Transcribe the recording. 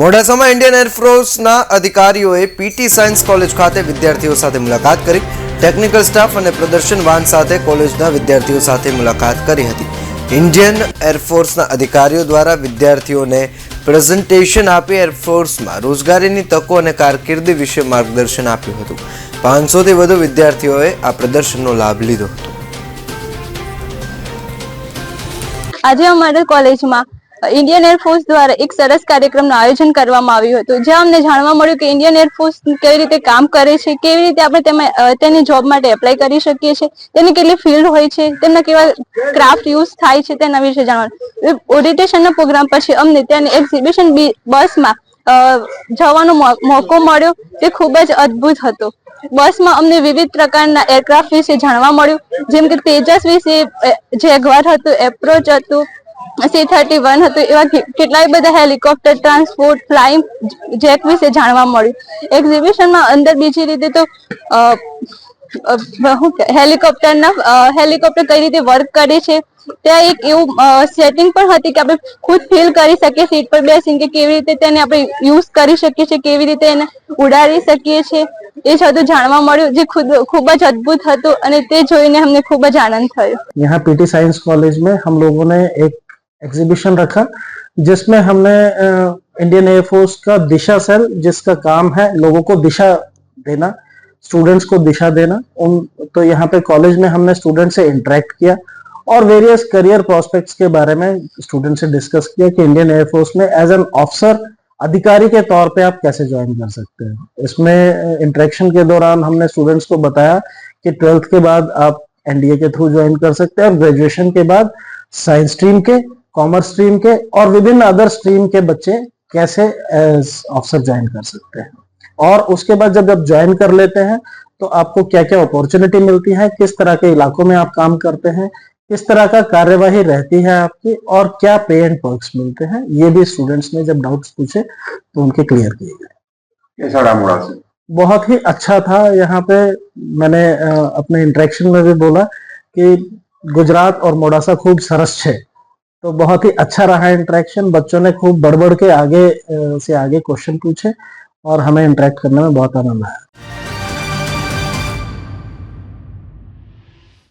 મોડાસામાં ઇન્ડિયન એરફોર્સના અધિકારીઓએ PT science college ખાતે વિદ્યાર્થીઓ સાથે મુલાકાત કરી. ટેકનિકલ સ્ટાફ અને પ્રદર્શન વાન સાથે કોલેજના વિદ્યાર્થીઓ સાથે મુલાકાત કરી હતી. ઇન્ડિયન એરફોર્સના અધિકારીઓ દ્વારા વિદ્યાર્થીઓને પ્રેઝન્ટેશન આપી એરફોર્સમાં રોજગારીની તકો અને કારકિર્દી વિશે માર્ગદર્શન આપ્યું હતું. પાંચસોથી વધુ વિદ્યાર્થીઓએ આ પ્રદર્શનનો લાભ લીધો હતો. આજે અમારા કોલેજમાં ઇન્ડિયન એરફોર્સ દ્વારા એક સરસ કાર્યક્રમનું આયોજન કરવામાં આવ્યું હતું. જ્યાં અમને જાણવા મળ્યું કે ઇન્ડિયન એરફોર્સ કેવી રીતે કામ કરે છે, કેવી રીતે આપણે તેમાં તેની જોબ માટે એપ્લાય કરી શકીએ છીએ, તેની કેટલી ફિલ્ડ હોય છે, તેમના કેવા ક્રાફ્ટ યુઝ થાય છે તેના વિશે જાણવાનું. ઓડિટેશનના પ્રોગ્રામ પછી અમને ત્યાંની એક્ઝિબિશન બસમાં જવાનો મોકો મળ્યો તે ખૂબ જ અદ્ભુત હતો. બસમાં અમને વિવિધ પ્રકારના એરક્રાફ્ટ વિશે જાણવા મળ્યું, જેમ કે તેજસ વિશે જેગવાર હતું એપ્રોચ હતું સી થર્ટી વન હતું એવા કે- કેટલાય બધા હેલિકોપ્ટર ટ્રાન્સપોર્ટ ફ્લાઇંગ જેટ વિશે જાણવા મળ્યું એક્ઝિબિશનમાં અંદર બીજી રીતે તો અ, અ, શું કે- હેલિકોપ્ટરના અ, હેલિકોપ્ટર કઈ રીતે વર્ક કરે છે ત્યાં એક એવું સેટિંગ પણ હતી કે આપણે ખુદ ફીલ કરી શકીએ સીટ પર બેસીને કે કેવી રીતે તેને આપણે યુઝ કરી શકીએ છીએ કેવી રીતે એને ઉડાડી શકીએ છીએ એ જ બધું જાણવા મળ્યું જે ખુદ ખૂબ જ અદ્ભુત હતું અને તે જોઈને અમને ખૂબ જ આનંદ થયો यहाँ पीटी साइंस कॉलेज में हम लोगों ने एक एग्जीबिशन रखा, जिसमें हमने इंडियन एयरफोर्स का दिशा सेल जिसका काम है लोगों को दिशा देना स्टूडेंट्स को दिशा देना। उन तो यहाँ पे कॉलेज में हमने स्टूडेंट से इंटरेक्ट किया और वेरियस करियर प्रोस्पेक्ट्स के बारे में स्टूडेंट से डिस्कस किया कि इंडियन एयरफोर्स में एज एन ऑफिसर अधिकारी के तौर पे आप कैसे ज्वाइन कर सकते हैं। इसमें इंटरेक्शन के दौरान हमने स्टूडेंट्स को बताया कि ट्वेल्थ के बाद आप एनडीए के थ्रू ज्वाइन कर सकते हैं और ग्रेजुएशन के बाद साइंस स्ट्रीम के कॉमर्स स्ट्रीम के और विभिन्न अदर स्ट्रीम के बच्चे कैसे ऑफिसर ज्वाइन कर सकते हैं। और उसके बाद जब आप ज्वाइन कर लेते हैं तो आपको क्या क्या अपॉर्चुनिटी मिलती है किस तरह के इलाकों में आप काम करते हैं किस तरह का कार्यवाही रहती है आपकी और क्या पे एंड पर्क्स मिलते हैं ये भी स्टूडेंट्स ने जब डाउट्स पूछे तो उनके क्लियर किए गए। बहुत ही अच्छा था यहाँ पे मैंने अपने इंटरेक्शन में भी बोला कि गुजरात और मोडासा खूब सरस है तो बहुत ही अच्छा रहा इंटरेक्शन बच्चों ने खूब बढ़ बढ़ के आगे अ, से आगे क्वेश्चन पूछे और हमें इंटरेक्ट करने में बहुत आनंद आया